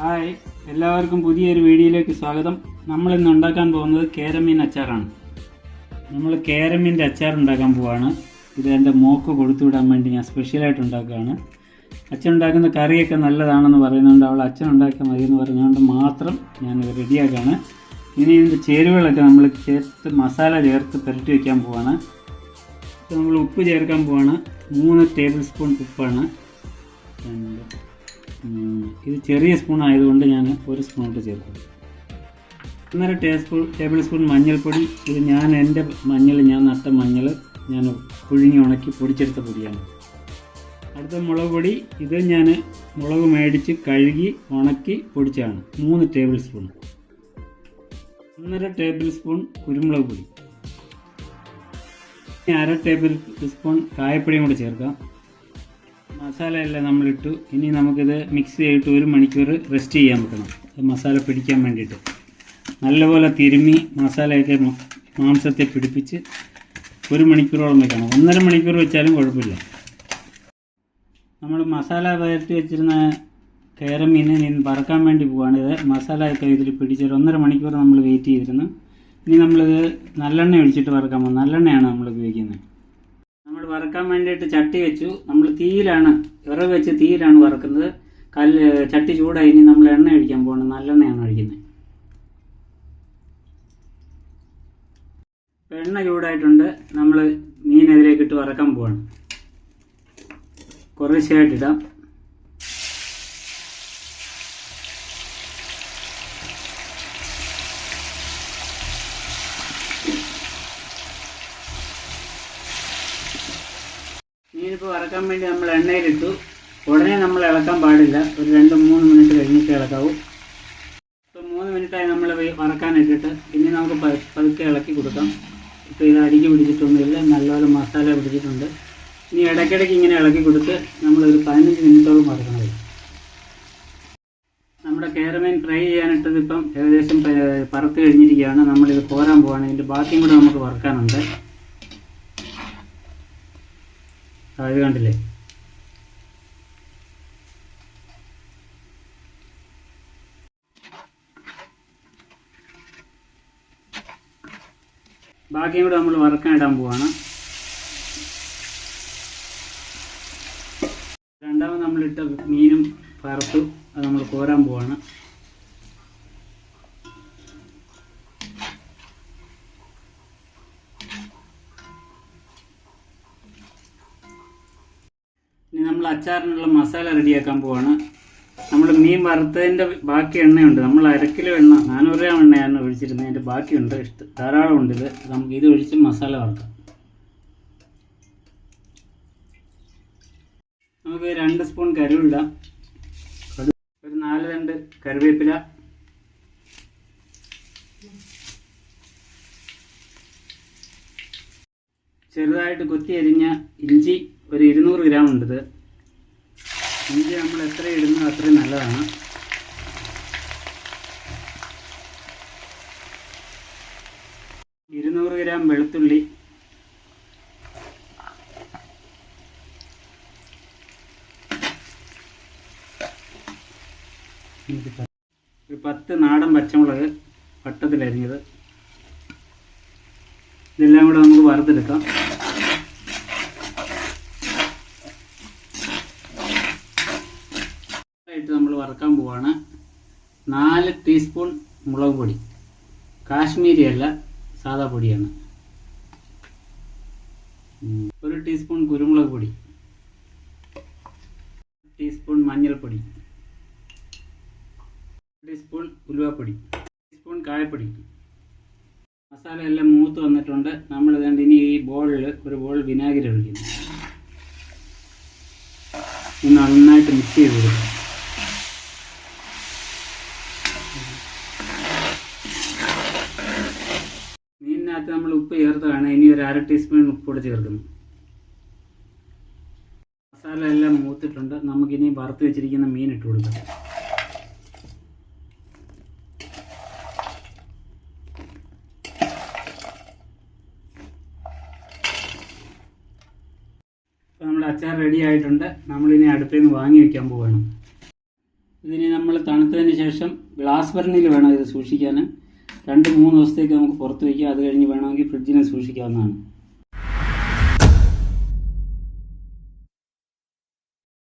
Hi എല്ലാവർക്കും പുതിയൊരു വീഡിയോയിലേക്ക് സ്വാഗതം. നമ്മൾ ഇന്ന് ഉണ്ടാക്കാൻ പോകുന്നത് കേരമീൻ അച്ചാറാണ്. നമ്മൾ കേരമീന്റെ അച്ചാർ ഉണ്ടാക്കാൻ പോവാണ്. ഇത് എന്റെ മോക്ക് കൊടുത്തു വിടാൻ വേണ്ടി ഞാൻ സ്പെഷ്യലായിട്ട് ഉണ്ടാക്കുകയാണ്. അച്ഛൻ ഉണ്ടാക്കുന്ന കറിയൊക്കെ നല്ലതാണെന്ന് പറയുന്നതുകൊണ്ട് അവൾ അച്ഛൻ ഉണ്ടാക്കിയാൽ മതി എന്ന് പറഞ്ഞുകൊണ്ട് മാത്രം ഞാൻ റെഡിയാക്കുകയാണ്. ഇനി ഇതിന്റെ ചേരുവകളൊക്കെ നമ്മൾ ചേർത്ത് മസാല ചേർത്ത് പുരട്ടി വയ്ക്കാൻ പോവാണ്. നമ്മൾ ഉപ്പ് ചേർക്കാൻ പോവാണ്. മൂന്ന് ടേബിൾ സ്പൂൺ ഉപ്പാണ്. ഇത് ചെറിയ സ്പൂൺ ആയതുകൊണ്ട് ഞാൻ ഒരു സ്പൂണിട്ട് ചേർക്കും. ഒന്നര ടേസ്പൂൺ ടേബിൾ സ്പൂൺ മഞ്ഞൾപ്പൊടി. ഇത് ഞാൻ എന്റെ മഞ്ഞൾ ഞാൻ നട്ട മഞ്ഞൾ ഞാൻ പുഴുങ്ങി ഉണക്കി പൊടിച്ചെടുത്ത പൊടിയാണ്. അടുത്ത മുളക് പൊടി. ഇത് ഞാൻ മുളക് മേടിച്ച് കഴുകി ഉണക്കി പൊടിച്ചാണ് മൂന്ന് ടേബിൾ സ്പൂൺ ഒന്നര ടേബിൾ സ്പൂൺ കുരുമുളക് പൊടി. അര ടേബിൾ സ്പൂൺ കായപ്പൊടിയും കൂടി ചേർക്കാം. മസാല എല്ലാം നമ്മളിട്ടു. ഇനി നമുക്കിത് മിക്സ് ചെയ്തിട്ട് ഒരു മണിക്കൂർ റെസ്റ്റ് ചെയ്യാൻ വെക്കണം. മസാല പിടിക്കാൻ വേണ്ടിയിട്ട്. നല്ലപോലെ തിരുമ്മി മസാലയൊക്കെ മാംസത്തെ പിടിപ്പിച്ച് ഒരു മണിക്കൂറോളം വെക്കണം. ഒന്നര മണിക്കൂർ വെച്ചാലും കുഴപ്പമില്ല. നമ്മൾ മസാല വരട്ടി വെച്ചിരുന്ന കയറമീനെ നിന്ന് പറക്കാൻ വേണ്ടി പോവുകയാണ് ഇത് മസാല ഒക്കെ ഇതിൽ പിടിച്ചൊരു ഒന്നര മണിക്കൂർ നമ്മൾ വെയിറ്റ് ചെയ്തിരുന്നു. ഇനി നമ്മളിത് നല്ലെണ്ണ ഒഴിച്ചിട്ട് വറക്കാൻ പോകും നല്ലെണ്ണയാണ് നമ്മൾ ഉപയോഗിക്കുന്നത്. വറക്കാൻ വേണ്ടിയിട്ട് ചട്ടി വെച്ചു. നമ്മൾ തീയിലാണ് ഇറ വെച്ച് തീയിലാണ് വറക്കുന്നത്. കല്ല് ചട്ടി ചൂടായി ഇനി നമ്മൾ എണ്ണ ഒഴിക്കാൻ പോകണം നല്ലെണ്ണയാണ് ഒഴിക്കുന്നത്. എണ്ണ ചൂടായിട്ടുണ്ട്. നമ്മൾ മീനെതിരേക്ക് ഇട്ട് വറക്കാൻ പോവാണ്. കുറേശ്ശായിട്ടിടാം മീനിപ്പോൾ വറക്കാൻ വേണ്ടി നമ്മൾ എണ്ണയിലിട്ടു. ഉടനെ നമ്മൾ ഇളക്കാൻ പാടില്ല. ഒരു രണ്ട് മൂന്ന് മിനിറ്റ് കഴിഞ്ഞിട്ട് ഇളക്കാവൂ. ഇപ്പോൾ മൂന്ന് മിനിറ്റായി നമ്മൾ വറക്കാനിട്ടിട്ട് ഇനി നമുക്ക് പതുക്കെ ഇളക്കി കൊടുക്കാം. ഇപ്പോൾ ഇത് അടിക്ക് പിടിച്ചിട്ടൊന്നുമില്ല. നല്ലപോലെ മസാല പിടിച്ചിട്ടുണ്ട്. ഇനി ഇടയ്ക്കിടയ്ക്ക് ഇങ്ങനെ ഇളക്കി കൊടുത്ത് നമ്മളൊരു പതിനഞ്ച് മിനിറ്റോളം വറക്കണം. നമ്മുടെ കേരമീൻ ഫ്രൈ ചെയ്യാനിട്ടത് ഇപ്പം ഏകദേശം പറത്ത് കഴിഞ്ഞിരിക്കുകയാണ്. നമ്മളിത് കോരാൻ പോവാണ്. ഇതിന്റെ ബാക്കിയും കൂടെ നമുക്ക് വറക്കാനുണ്ട്. ഇത് കണ്ടില്ലേ? ബാക്കിയും കൂടെ നമ്മൾ വറുക്കാൻ ഇടാൻ പോവാണ്. രണ്ടാമത് നമ്മളിട്ട മീനും വറുത്തു അത് നമ്മൾ കോരാൻ പോവാണ്. നമ്മൾ അച്ചാറിനുള്ള മസാല റെഡിയാക്കാൻ പോവാണ്. നമ്മൾ മീൻ വറുത്തതിന്റെ ബാക്കി എണ്ണയുണ്ട്. നമ്മൾ അരക്കിലോ എണ്ണ നാനൂറ് ഗ്രാം എണ്ണയാണ് ഒഴിച്ചിരുന്നത്. അതിന്റെ ബാക്കിയുണ്ട്. ഇഷ്ട ധാരാളം ഉണ്ട് ഇത്. നമുക്ക് ഇത് ഒഴിച്ച് മസാല വറുക്കാം. നമുക്ക് രണ്ട് സ്പൂൺ കരുവിടാം. ഒരു നാല് രണ്ട് കറിവേപ്പില. ചെറുതായിട്ട് കൊത്തി അരിഞ്ഞ ഇഞ്ചി ഒരു ഇരുന്നൂറ് ഗ്രാം ഉണ്ട് ഇത്. ഇഞ്ചി നമ്മൾ എത്ര ഇടുന്നോ അത്രയും നല്ലതാണ്. ഇരുന്നൂറ് ഗ്രാം വെളുത്തുള്ളി. ഒരു പത്ത് നാടൻ പച്ചമുളക് വട്ടത്തിലരിഞ്ഞത്. ഇതെല്ലാം കൂടെ നമുക്ക് വറുത്തെടുക്കാം. ആയിട്ട് നമ്മൾ വറക്കാൻ പോവാണ്. നാല് ടീസ്പൂൺ മുളക് പൊടി. കാശ്മീരി അല്ല സാദാ പൊടിയാണ്. ഒരു ടീസ്പൂൺ കുരുമുളക് പൊടി. ടീസ്പൂൺ മഞ്ഞൾപ്പൊടി. ടീസ്പൂൺ ഉലുവപ്പൊടി. ടീസ്പൂൺ കായപ്പൊടി. മസാല എല്ലാം മൂത്ത് വന്നിട്ടുണ്ട്. നമ്മൾ ഇതുകൊണ്ട് ഇനി ഈ ബോളിൽ ഒരു ബോൾ വിനാഗിരി ഒഴിക്കുന്നു. നന്നായിട്ട് മിക്സ് ചെയ്ത് കൊടുക്കുക മീനിനകത്ത് നമ്മൾ ഉപ്പ് ചേർത്തതാണ്. ഇനി ഒരു അര ടീസ്പൂൺ ഉപ്പ് കൂടെ ചേർക്കുന്നു. മസാല എല്ലാം മൂത്തിട്ടുണ്ട്. നമുക്കിനി വറുത്ത് വെച്ചിരിക്കുന്ന മീൻ ഇട്ട് കൊടുക്കാം. അച്ചാർ റെഡി ആയിട്ടുണ്ട്. നമ്മളിനി അടുപ്പിൽ നിന്ന് വാങ്ങി വെക്കാൻ പോവുകയാണ് ഇതിന് നമ്മൾ തണുത്തതിന് ശേഷം ഗ്ലാസ് ഭരണിയിൽ വേണം ഇത് സൂക്ഷിക്കാൻ രണ്ട് മൂന്ന് ദിവസത്തേക്ക് നമുക്ക് പുറത്ത് വയ്ക്കാം. അത് കഴിഞ്ഞ് വേണമെങ്കിൽ ഫ്രിഡ്ജിനെ സൂക്ഷിക്കാവുന്നതാണ്.